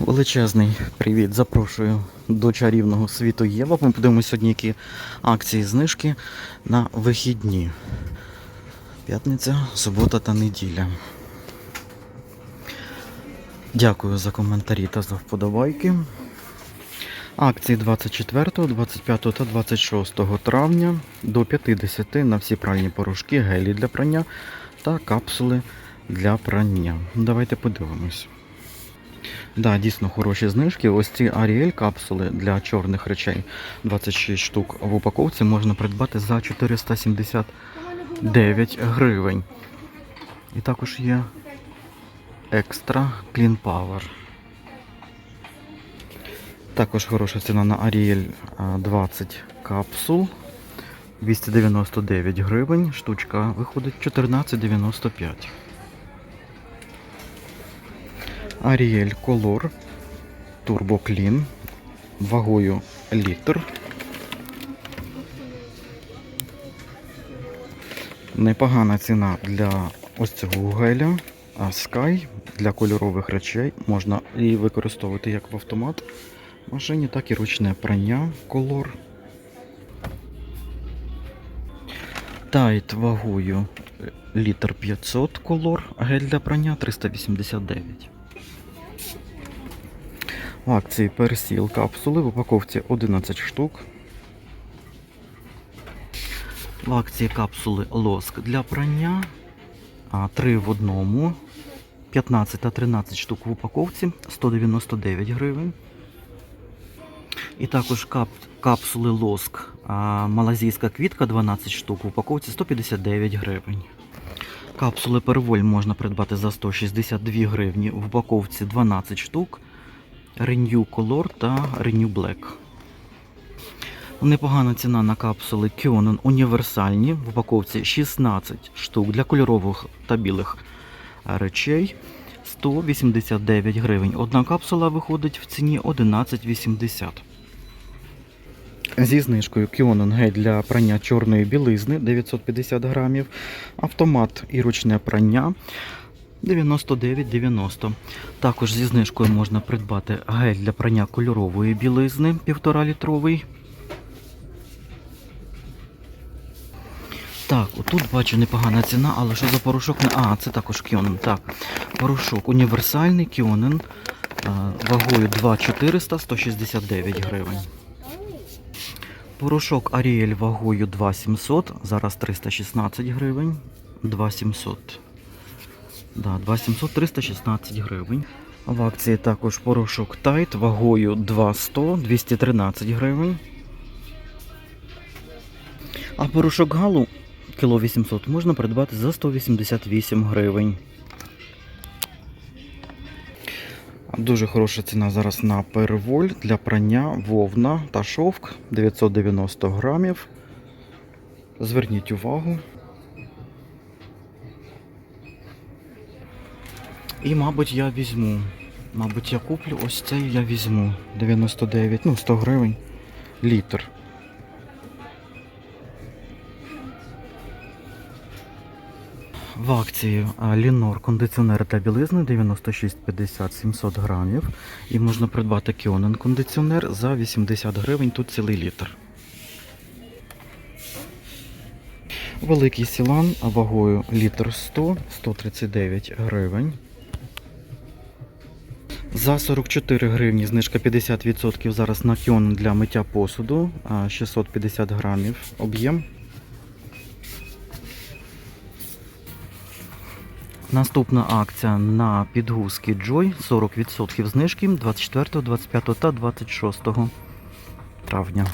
Величезний привіт, запрошую до чарівного світу Єва. Ми подивимося сьогодні, які акції знижки на вихідні. П'ятниця, субота та неділя. Дякую за коментарі та за вподобайки. Акції 24, 25 та 26 травня до 50 на всі пральні порошки, гелі для прання та капсули для прання. Давайте подивимось. Да, дійсно хороші знижки. Ось ці Ariel капсули для чорних речей 26 штук в упаковці можна придбати за 479 гривень. І також є екстра Clean Power. Також хороша ціна на Ariel 20 капсул. 299 гривень. Штучка виходить 14,95. Ariel Color Turbo Clean вагою літр. Непогана ціна для ось цього геля. А Sky для кольорових речей можна і використовувати як в автомат машині, так і ручне прання Color. Тайт вагою літр 500 колор, гель для прання 389. В акції персіл капсули в упаковці 11 штук. В акції капсули лоск для прання 3 в одному. 15 та 13 штук в упаковці 199 гривень. І також кап, капсули лоск малазійська квітка 12 штук в упаковці 159 гривень. Капсули перволь можна придбати за 162 гривні в упаковці 12 штук. Renew Color та Renew Black. Непогана ціна на капсули Kionen універсальні в упаковці 16 штук для кольорових та білих речей. 189 гривень. Одна капсула виходить в ціні 11,80. Зі знижкою Kionen гель для прання чорної білизни 950 грамів. Автомат і ручне прання 99,90. Також зі знижкою можна придбати гель для прання кольорової білизни 1,5 літровий. Так, отут бачу непогана ціна, але що за порошок? А, це також Кіонен. Так, порошок універсальний Кіонен вагою 2,400 169 гривень. Порошок Аріель вагою 2,700, зараз 316 гривень. 2,700. Да, 2,700 316 гривень. В акції також порошок Тайт вагою 2,100 213 гривень. А порошок Галу кіло 800 можна придбати за 188 гривень. Дуже хороша ціна зараз на перволь для прання вовна та шовк 990 грамів. Зверніть увагу. І, мабуть, я візьму. Мабуть, я куплю ось цей я візьму. 99, ну 100 гривень. Літр. В акції а, Лінор кондиціонер для білизни 96,50 700 грамів. І можна придбати Кіонен кондиціонер за 80 гривень, тут цілий літр. Великий сілан вагою літр 100 139 гривень. За 44 гривні знижка 50% зараз на кьон для миття посуду 650 грамів об'єм. Наступна акція на підгузки Joy 40% знижки 24, 25 та 26 травня.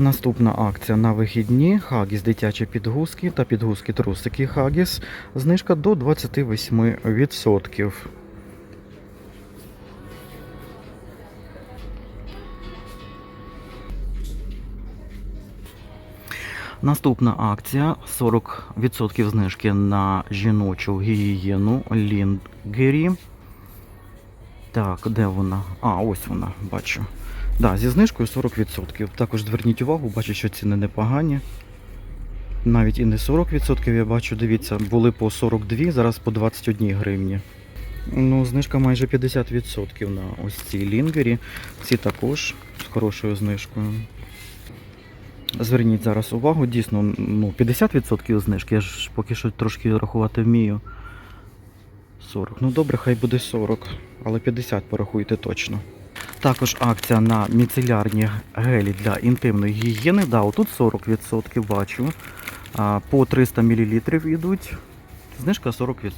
Наступна акція на вихідні Хагіс дитячі підгузки та підгузки трусики Хагіс. Знижка до 28%. Наступна акція 40% знижки на жіночу гігієну Лінгері. Так, де вона? А, ось вона, бачу. Да, зі знижкою 40%. Також зверніть увагу, бачу, що ціни непогані. Навіть і не 40%, я бачу, дивіться, були по 42, зараз по 21 гривні. Ну, знижка майже 50% на ось ці лінгері. Ці також з хорошою знижкою. Зверніть зараз увагу, дійсно, ну, 50% знижки, я ж поки що трошки рахувати вмію. 40. Ну добре, хай буде 40, але 50 порахуйте точно. Також акція на міцелярні гелі для інтимної гігієни. Да, отут 40% бачу. По 300 мл йдуть. Знижка 40%.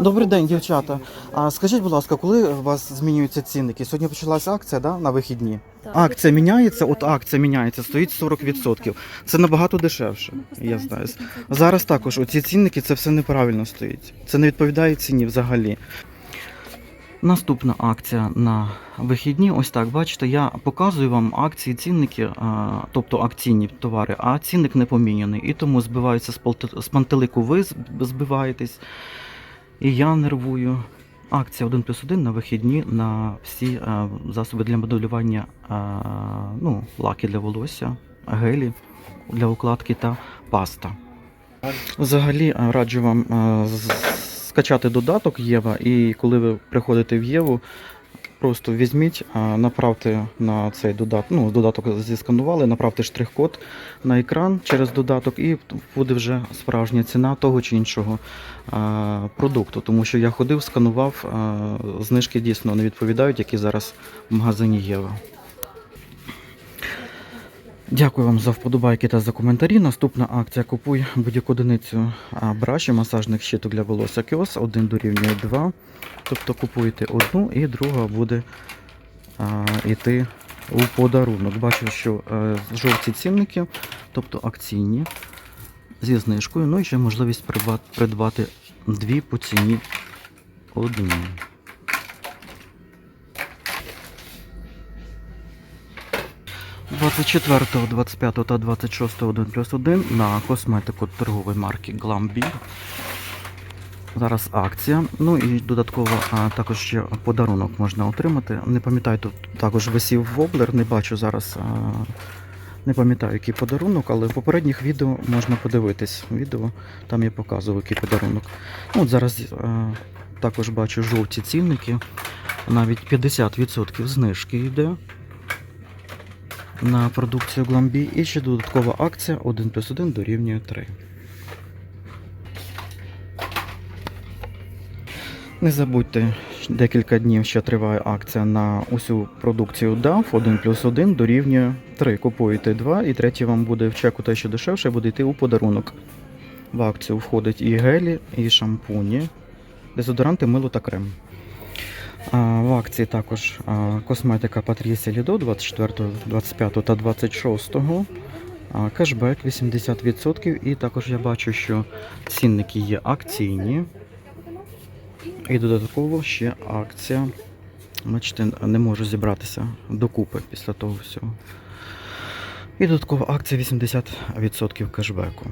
Добрий день, дівчата. А скажіть, будь ласка, коли у вас змінюються цінники? Сьогодні почалася акція, да, на вихідні? Акція міняється, от акція міняється, стоїть 40%. Це набагато дешевше, я знаю. Зараз також оці цінники це все неправильно стоїть. Це не відповідає ціні взагалі. Наступна акція на вихідні. Ось так, бачите, я показую вам акції, цінники, тобто акційні товари, а цінник не поміняний. І тому збиваються з пантелику, ви збиваєтесь. І я нервую. Акція 1 плюс 1 на вихідні на всі е, засоби для моделювання, е, ну, лаки для волосся, гелі для укладки та паста. Взагалі е, раджу вам е, скачати додаток Єва, і коли ви приходите в Єву, просто візьміть, направте на цей додаток, ну, додаток зісканували, направте штрих-код на екран через додаток, і буде вже справжня ціна того чи іншого продукту. Тому що я ходив, сканував, знижки дійсно не відповідають, які зараз в магазині Єва. Дякую вам за вподобайки та за коментарі. Наступна акція Купуй будь-яку одиницю браші, масажних щиток для волосся Кіос, один дорівнює 2. Тобто купуєте одну і друга буде а, йти у подарунок. Бачу, що е, жовті цінники, тобто акційні, зі знижкою. Ну і ще можливість придбати, дві по ціні одні. – 24, 25 та 26 1 плюс 1 на косметику торгової марки Glambi. Зараз акція. Ну і додатково а, також ще подарунок можна отримати. Не пам'ятаю, тут також висів воблер, не бачу зараз. А, не пам'ятаю, який подарунок, але в попередніх відео можна подивитись. Відео там я показував, який подарунок. Ну, от зараз а, також бачу жовті цінники. Навіть 50% знижки йде на продукцію Glambi. І ще додаткова акція 1 плюс 1 дорівнює 3. Не забудьте, декілька днів ще триває акція на усю продукцію DAF 1 плюс 1 дорівнює 3. Купуєте 2 і третій вам буде в чеку те, що дешевше, буде йти у подарунок. В акцію входить і гелі, і шампуні, дезодоранти, мило та крем. В акції також косметика Patricia Lido 24, 25 та 26. Кешбек 80%. І також я бачу, що цінники є акційні. І додатково ще акція. Бачите, не можу зібратися докупи після того всього. І додаткова акція 80% кешбеку.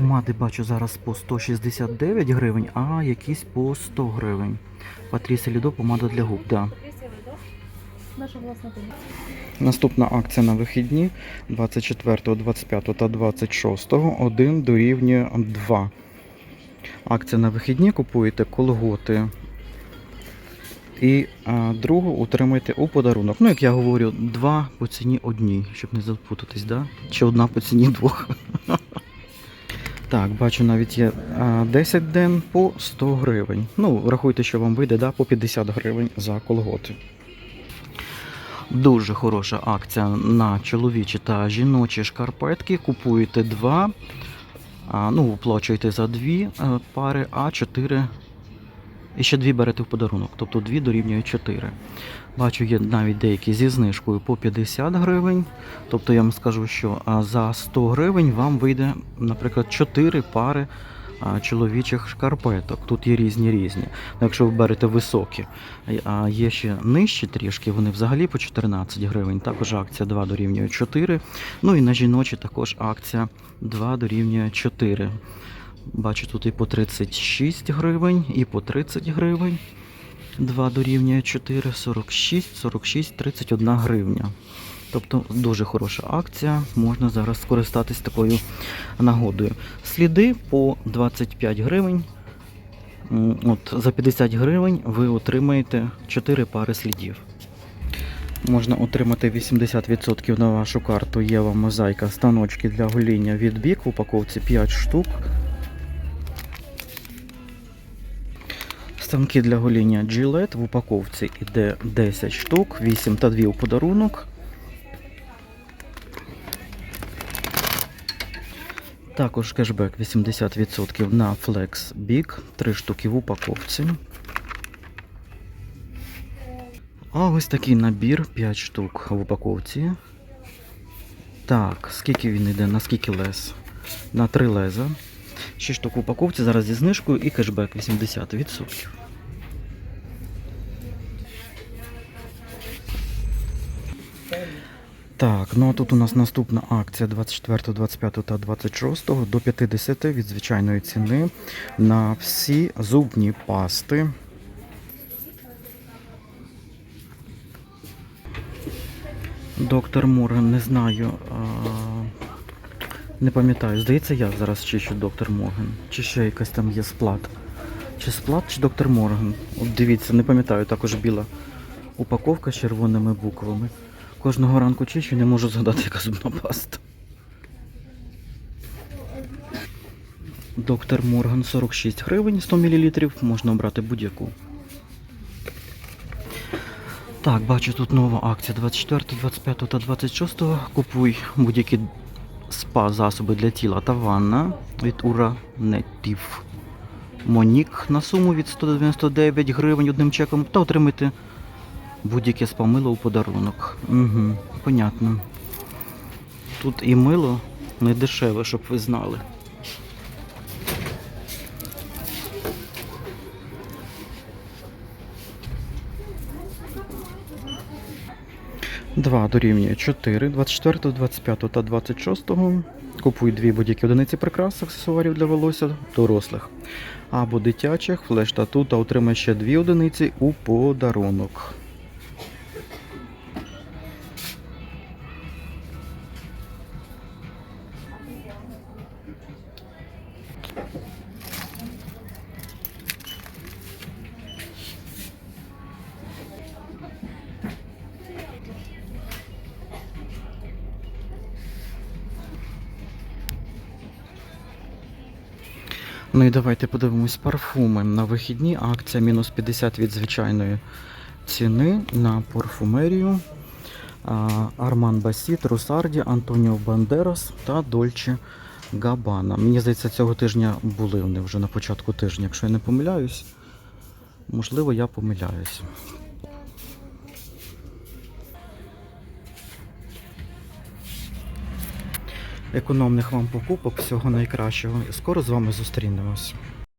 Так, помади бачу зараз по 169 гривень, а якісь по 100 гривень. Патріса Лідо, помада для губ, да. Наступна акція на вихідні 24, 25 та 26 1 дорівнює 2. Акція на вихідні купуєте колготи і а, другу отримаєте у подарунок. Ну, як я говорю, два по ціні одній, щоб не запутатись, да? Чи одна по ціні двох. Так, бачу, навіть є 10 ден по 100 гривень. Ну, рахуйте, що вам вийде, да, по 50 гривень за колготи. Дуже хороша акція на чоловічі та жіночі шкарпетки. Купуєте два, ну, оплачуєте за дві е, пари, а чотири. І ще дві берете в подарунок, тобто дві дорівнює 4. Бачу, є навіть деякі зі знижкою по 50 гривень. Тобто я вам скажу, що за 100 гривень вам вийде, наприклад, 4 пари чоловічих шкарпеток. Тут є різні різні. Ну, якщо ви берете високі, а є ще нижчі трішки, вони взагалі по 14 гривень. Також акція 2 дорівнює 4. Ну і на жіночі також акція 2 дорівнює 4. Бачу тут і по 36 гривень, і по 30 гривень. 2 дорівнює 4, 46, 46, 31 гривня. Тобто дуже хороша акція, можна зараз скористатись такою нагодою. Сліди по 25 гривень. От, за 50 гривень ви отримаєте 4 пари слідів. Можна отримати 80% на вашу карту Єва Мозаїка станочки для гоління від бік в упаковці 5 штук. Станки для гоління Gillette в упаковці іде 10 штук, 8 та 2 у подарунок. Також кешбек 80% на Flex Big, 3 штуки в упаковці. А ось такий набір 5 штук в упаковці. Так, скільки він йде, на скільки лез? На 3 леза. 6 штук упаковці, зараз зі знижкою і кешбек 80%. Так, ну а тут у нас наступна акція 24, 25 та 26 до 50 від звичайної ціни на всі зубні пасти. Доктор Морген, не знаю. Не пам'ятаю, здається, я зараз чищу доктор Морген. Чи ще якась там є сплат. Чи сплат, чи доктор Морген. От дивіться, не пам'ятаю, також біла упаковка з червоними буквами. Кожного ранку чищу, не можу згадати, яка зубна паста. Доктор Морган 46 гривень 100 мл, можна обрати будь-яку. Так, бачу тут нова акція 24, 25 та 26. Купуй будь-які спа засоби для тіла та ванна від Ура Нетів. Монік на суму від 199 гривень одним чеком та отримати будь-яке спа мило у подарунок. Угу, понятно. Тут і мило не дешеве, щоб ви знали. Два дорівнює 4, 24, 25 та 26. Купуй дві будь-які одиниці прикрас, аксесуарів для волосся дорослих або дитячих, флеш тату та отримай ще дві одиниці у подарунок. Ну і давайте подивимось парфуми. На вихідні акція мінус 50 від звичайної ціни на парфумерію. Арман Басіт, Русарді, Антоніо Бандерас та Дольче Габана. Мені здається, цього тижня були вони вже на початку тижня, якщо я не помиляюсь. Можливо, я помиляюсь. Економних вам покупок, всього найкращого. Скоро з вами зустрінемось.